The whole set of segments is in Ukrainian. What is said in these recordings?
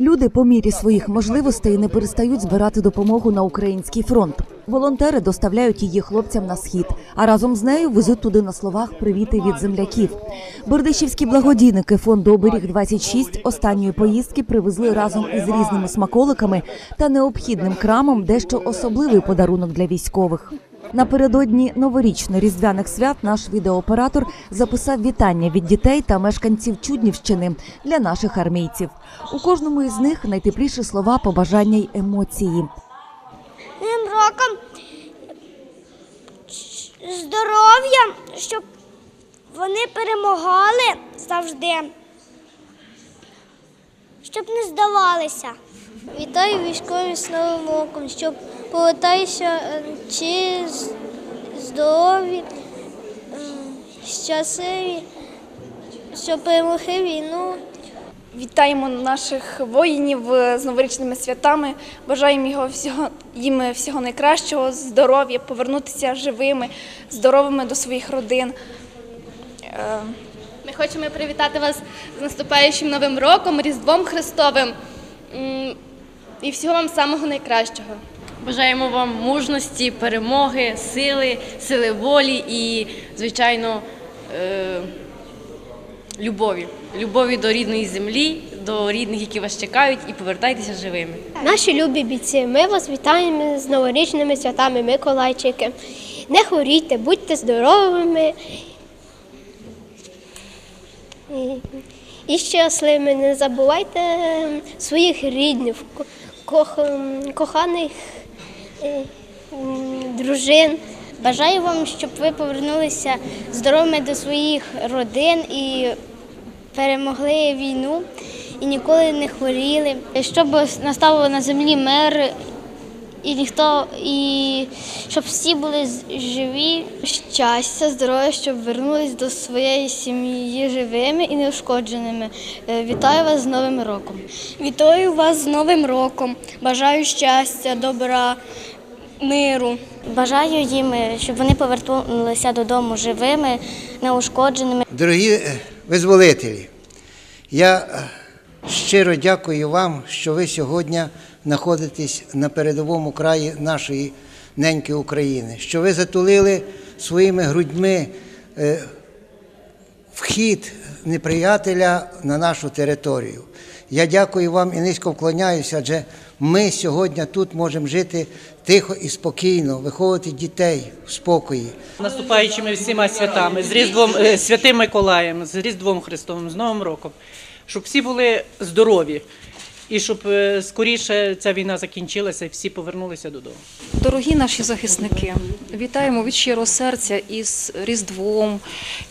Люди по мірі своїх можливостей не перестають збирати допомогу на український фронт. Волонтери доставляють її хлопцям на схід, а разом з нею везуть туди на словах привіти від земляків. Бердичівські благодійники фонду оберіг 26 останньої поїздки привезли разом із різними смаколиками та необхідним крамом дещо особливий подарунок для військових. Напередодні новорічно-різдвяних свят наш відеооператор записав вітання від дітей та мешканців Чуднівщини для наших армійців. У кожному із них найтепліші слова, побажання й емоції. Новим роком здоров'я, щоб вони перемагали завжди, щоб не здавалися. Вітаю військові з Новим роком, щоб повертайся е, чи здорові, е, щасливі, щоб перемогли війну. Вітаємо наших воїнів е, з новорічними святами. Бажаємо його всього, їм всього найкращого, здоров'я, повернутися живими, здоровими до своїх родин. Е, Ми хочемо привітати вас з наступаючим Новим роком, Різдвом Христовим і всього вам самого найкращого. Бажаємо вам мужності, перемоги, сили, сили волі і, звичайно, е, любові. Любові до рідної землі, до рідних, які вас чекають, і повертайтеся живими. Наші любі бійці, ми вас вітаємо з новорічними святами Миколайчики. Не хворійте, будьте здоровими і, і щасливими. Не забувайте своїх рідних, кох- коханих е, дружин. Бажаю вам, щоб ви повернулися здоровими до своїх родин і перемогли війну і ніколи не хворіли, щоб настав на землі мир, і ніхто, і щоб всі були живі, щастя, здоров'я, щоб вернулись до своєї сім'ї живими і неушкодженими. Е, Вітаю вас з Новим роком. Вітаю вас з Новим роком. Бажаю щастя, добра, миру. Бажаю їм, е, щоб вони повернулися додому живими, неушкодженими. Дорогі е, визволителі, я щиро дякую вам, що ви сьогодні знаходитесь на передовому краї нашої неньки України, що ви затулили своїми грудьми е, вхід неприятеля на нашу територію. Я дякую вам і низько вклоняюся, адже ми сьогодні тут можемо жити тихо і спокійно, виховувати дітей в спокої. наступаючими всіма святами, з Різдвом е, Святим Миколаєм, з Різдвом Христовим, з Новим роком, щоб всі були здорові і щоб е, скоріше ця війна закінчилася і всі повернулися додому. Дорогі наші захисники, вітаємо від щирого серця із Різдвом,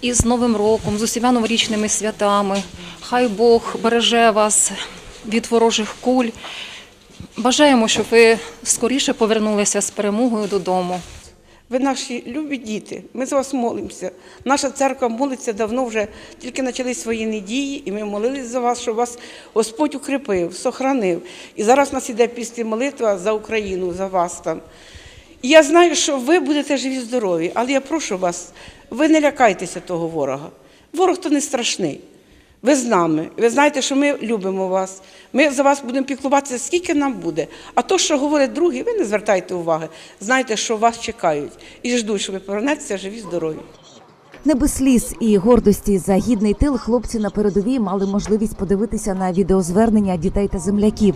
із Новим роком, з усіма новорічними святами. Хай Бог береже вас від ворожих куль. Бажаємо, щоб ви скоріше повернулися з перемогою додому. Ви наші любі діти, ми за вас молимося. Наша церква молиться давно вже, тільки почались воєнні дії, і ми молились за вас, щоб вас Господь укріпив, сохранив. І зараз у нас іде після молитва за Україну, за вас там. І я знаю, що ви будете живі, здорові, але я прошу вас, ви не лякайтеся того ворога. Ворог то не страшний. Ви з нами. Ви знаєте, що ми любимо вас. Ми за вас будемо піклуватися, скільки нам буде. А то, що говорять другі, ви не звертайте уваги. Знайте, що вас чекають і ждуть, що ви повернетеся живі, здорові. Не без сліз і гордості за гідний тил хлопці на передовій мали можливість подивитися на відеозвернення дітей та земляків.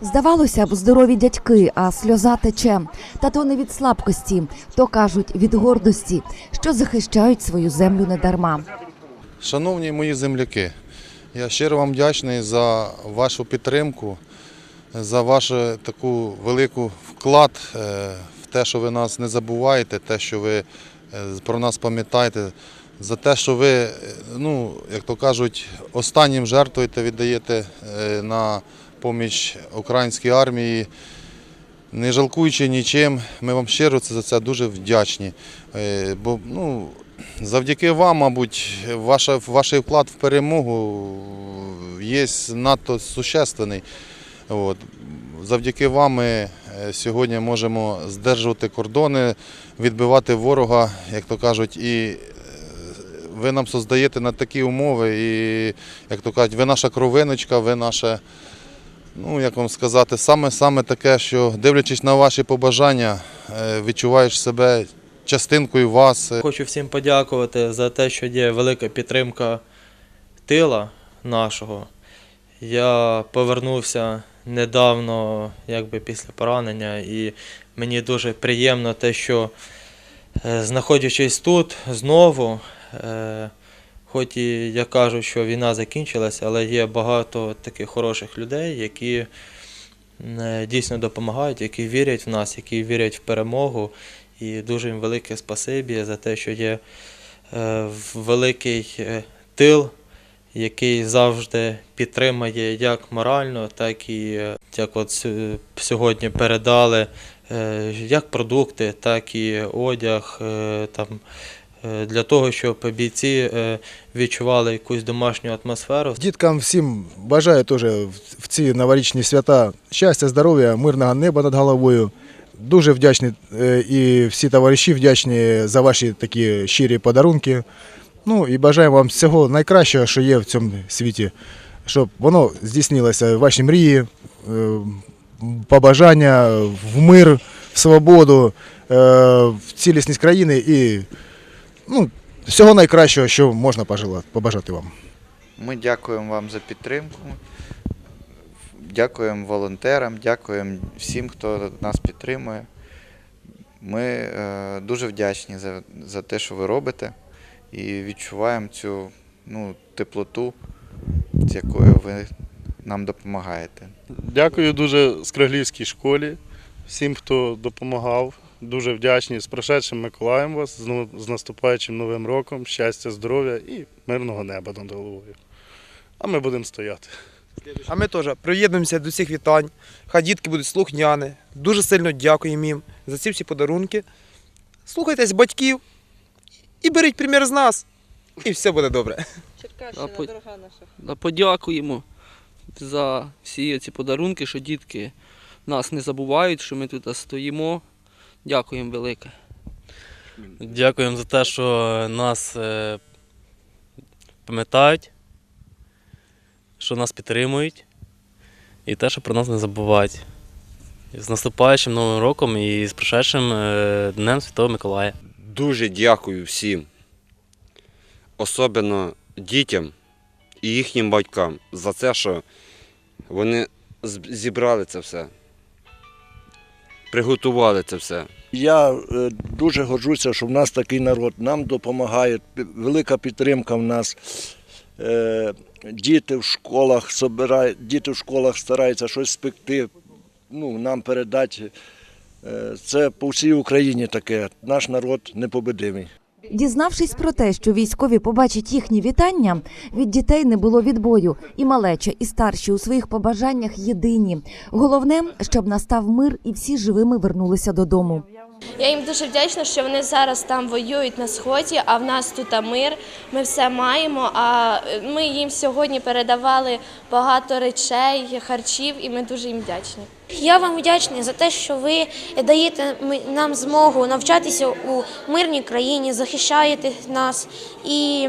Здавалося б, здорові дядьки, а сльоза тече. Та то не від слабкості, то кажуть від гордості, що захищають свою землю недарма. Шановні мої земляки, я щиро вам вдячний за вашу підтримку, за вашу таку велику вклад е, в те, що ви нас не забуваєте, те, що ви е, про нас пам'ятаєте, за те, що ви, е, ну, як то кажуть, останнім жертвуєте, віддаєте е, на поміч українській армії. Не жалкуючи нічим, ми вам щиро за це дуже вдячні. Е, Бо ну, завдяки вам, мабуть, ваша, ваш вклад в перемогу є надто существенний. От. Завдяки вам ми е, сьогодні можемо здержувати кордони, відбивати ворога, як то кажуть, і е, ви нам создаєте на такі умови, і, як то кажуть, ви наша кровиночка, ви наше ну як вам сказати, саме саме таке, що дивлячись на ваші побажання, е, відчуваєш себе частинкою вас. Хочу всім подякувати за те, що є велика підтримка тила нашого. Я повернувся недавно, якби після поранення, і мені дуже приємно те, що е, знаходячись тут знову, е, хоч і я кажу, що війна закінчилася, але є багато таких хороших людей, які е, дійсно допомагають, які вірять в нас, які вірять в перемогу. І дуже їм велике спасибі за те, що є е, великий е, тил, який завжди підтримує як морально, так і е, як от сьогодні передали як продукти, так і одяг. Там, для того, щоб бійці відчували якусь домашню атмосферу. Діткам всім бажаю теж в ці новорічні свята щастя, здоров'я, мирного неба над головою. Дуже вдячні е, і всі товариші вдячні за ваші такі щирі подарунки. Ну і бажаю вам всього найкращого, що є в цьому світі, щоб воно здійснилося, ваші мрії, е, побажання в мир, в свободу, е, в цілісність країни і ну, всього найкращого, що можна побажати вам. Ми дякуємо вам за підтримку. Дякуємо волонтерам, дякуємо всім, хто нас підтримує. Ми е, дуже вдячні за, за те, що ви робите, і відчуваємо цю ну, теплоту, з якою ви нам допомагаєте. Дякую дуже Скраглівській школі, всім, хто допомагав. Дуже вдячні з прошедшим Миколаєм вас, з наступаючим Новим роком, щастя, здоров'я і мирного неба над головою. А ми будемо стояти. А ми теж приєднуємося до всіх вітань. Хай дітки будуть слухняні. Дуже сильно дякуємо їм за ці всі подарунки. Слухайтесь батьків і беріть примір з нас. І все буде добре. А по- а Подякуємо за всі ці подарунки, що дітки нас не забувають, що ми тут стоїмо. Дякуємо велике. Дякуємо за те, що нас е, пам'ятають, що нас підтримують і те, що про нас не забувають. З наступаючим Новим роком і з прошедшим е, Днем Святого Миколая. Дуже дякую всім, особливо дітям і їхнім батькам за те, що вони зібрали це все, приготували це все. Я е, дуже горжуся, що в нас такий народ. Нам допомагає, велика підтримка в нас. Діти в школах собирають, діти в школах стараються щось спекти, ну, нам передати. Е, Це по всій Україні таке. Наш народ непобедимий. Дізнавшись про те, що військові побачать їхні вітання, від дітей не було відбою. І малеча, і старші у своїх побажаннях єдині. Головне, щоб настав мир і всі живими вернулися додому. Я їм дуже вдячна, що вони зараз там воюють на сході, а в нас тут мир. Ми все маємо. А ми їм сьогодні передавали багато речей, харчів, і ми дуже їм вдячні. Я вам вдячний за те, що ви даєте нам змогу навчатися у мирній країні, захищаєте нас і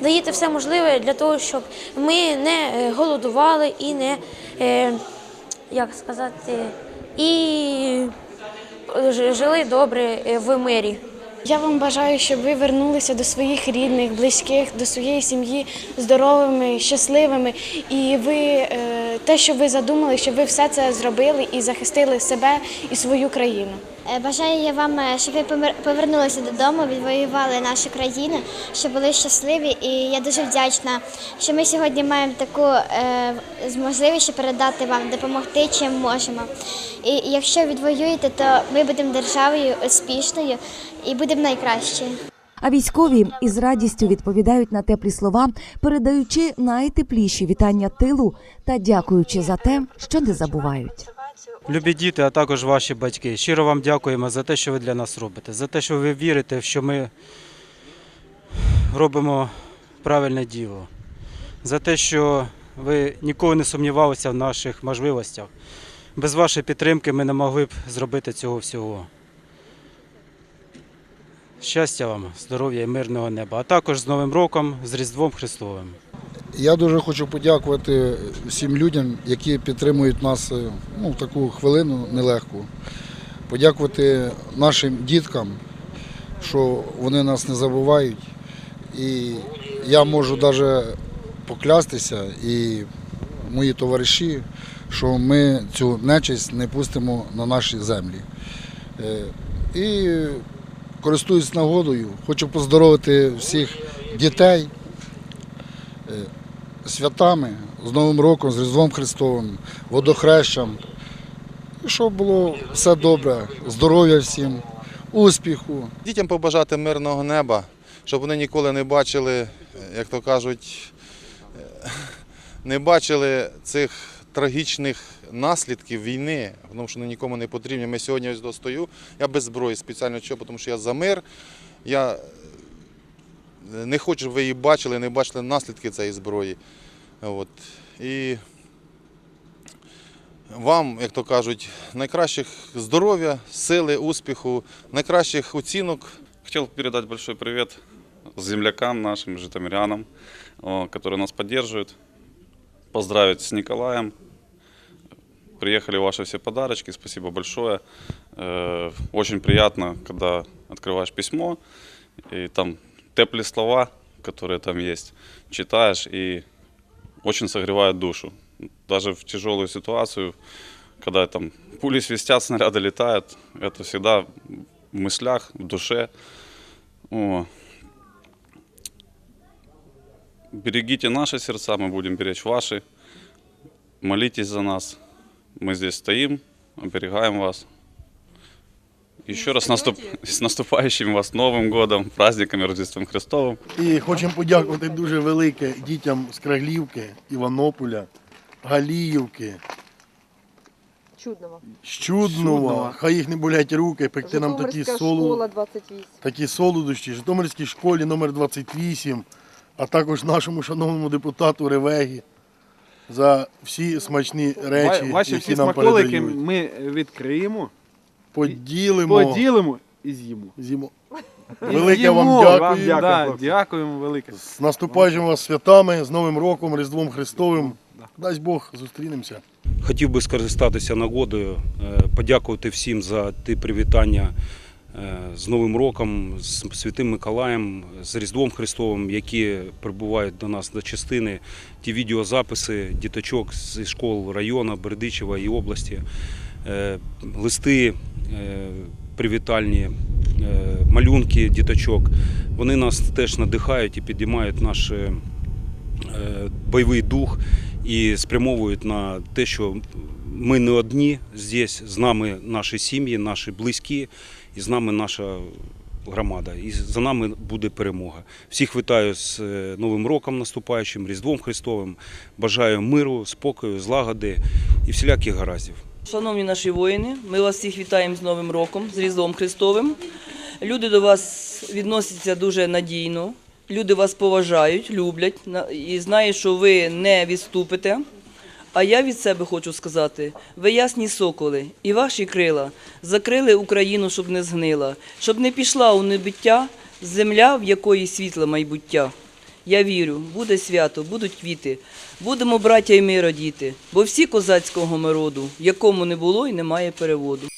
даєте все можливе для того, щоб ми не е, голодували і не, е, як сказати, і жили добре е, в мирі. Я вам бажаю, щоб ви вернулися до своїх рідних, близьких, до своєї сім'ї здоровими, щасливими. І ви е, те, що ви задумали, щоб ви все це зробили і захистили себе і свою країну. Е, Бажаю я вам, е, щоб ви повернулися додому, відвоювали нашу країну, щоб були щасливі. І я дуже вдячна, що ми сьогодні маємо таку е, можливість передати вам, допомогти чим можемо. І якщо відвоюєте, то ми будемо державою успішною і будемо найкращі. А військові із радістю відповідають на теплі слова, передаючи найтепліші вітання тилу та дякуючи за те, що не забувають. Любі діти, а також ваші батьки. Щиро вам дякуємо за те, що ви для нас робите, за те, що ви вірите, що ми робимо правильне діло, за те, що ви ніколи не сумнівалися в наших можливостях. Без вашої підтримки ми не могли б зробити цього всього. Щастя вам, здоров'я і мирного неба, а також з Новим роком, з Різдвом Христовим. Я дуже хочу подякувати всім людям, які підтримують нас е, ну, в таку хвилину нелегку. Подякувати нашим діткам, що вони нас не забувають. І я можу навіть поклястися і мої товариші, що ми цю нечисть не пустимо на наші землі. Е, І користуюсь нагодою, хочу поздоровити всіх дітей святами, з Новим роком, з Різдвом Христовим, водохрещем. І щоб було все добре, здоров'я всім, успіху. Дітям побажати мирного неба, щоб вони ніколи не бачили, як то кажуть, е, не бачили цих трагічних наслідків війни, тому що вони нікому не потрібні. Ми сьогодні ось достою, я без зброї спеціально чого, тому що я за мир. Я е, не хочу, щоб ви її бачили, не бачили наслідки цієї зброї. От. І вам, як то кажуть, найкращих здоров'я, сили, успіху, найкращих оцінок. Хотел передать большой привет землякам нашим, житомирянам, о, которые нас поддерживают. Поздравить с Николаем. Приехали ваши все подарочки, спасибо большое. Э, Очень приятно, когда открываешь письмо, и там теплые слова, которые там есть, читаешь, и очень согревает душу. Даже в тяжелую ситуацию, когда там пули свистят, снаряды летают, это всегда в мыслях, в душе. О. Берегите наши сердца, мы будем беречь ваши. Молитесь за нас. Мы здесь стоим, оберегаем вас. Еще раз наступ... с наступающим вас Новым годом, праздниками Рождеством Христовым. І хочемо подякувати дуже велике дітям з Краглівки, Іванополя, Галіївки, Чудного. з Чуднова. Хай їх не болять руки, пекти нам такі Житомирська солу, 28. такі солодощі, Житомирській школі номер 28, а також нашому шановному депутату Ревегі за всі смачні речі, Ва- Ваші які всі нам смаколики передають. ми відкриємо, Поділимо. поділимо і з'їмо. З'їмо. Велике з'їмо. вам дякую. Да, Дякую, хлопці. дякуємо велике. З наступаючим вас святами, з Новим роком, Різдвом Христовим. Дасть Бог, зустрінемося. Хотів би скористатися нагодою, е, подякувати всім за ті привітання е, з Новим роком, з Святим Миколаєм, з Різдвом Христовим, які прибувають до нас до частини. Ті відеозаписи діточок зі школ району Бердичева і області, е, листи привітальні, е, малюнки діточок. Вони нас теж надихають і підіймають наш е, е, бойовий дух і спрямовують на те, що ми не одні здесь, з нами наші сім'ї, наші близькі, і з нами наша громада. І за нами буде перемога. Всіх вітаю з е, Новим роком наступаючим, Різдвом Христовим. Бажаю миру, спокою, злагоди і всіляких гараздів. Шановні наші воїни, ми вас всіх вітаємо з Новим роком, з Різдвом Христовим. Люди до вас відносяться дуже надійно. Люди вас поважають, люблять і знають, що ви не відступите. А я від себе хочу сказати: ви ясні соколи, і ваші крила закрили Україну, щоб не згнила, щоб не пішла у небиття земля, в якої світле майбуття. Я вірю, буде свято, будуть квіти, будемо браття і ми радіти, бо всі козацького ми роду, якому не було і немає переводу.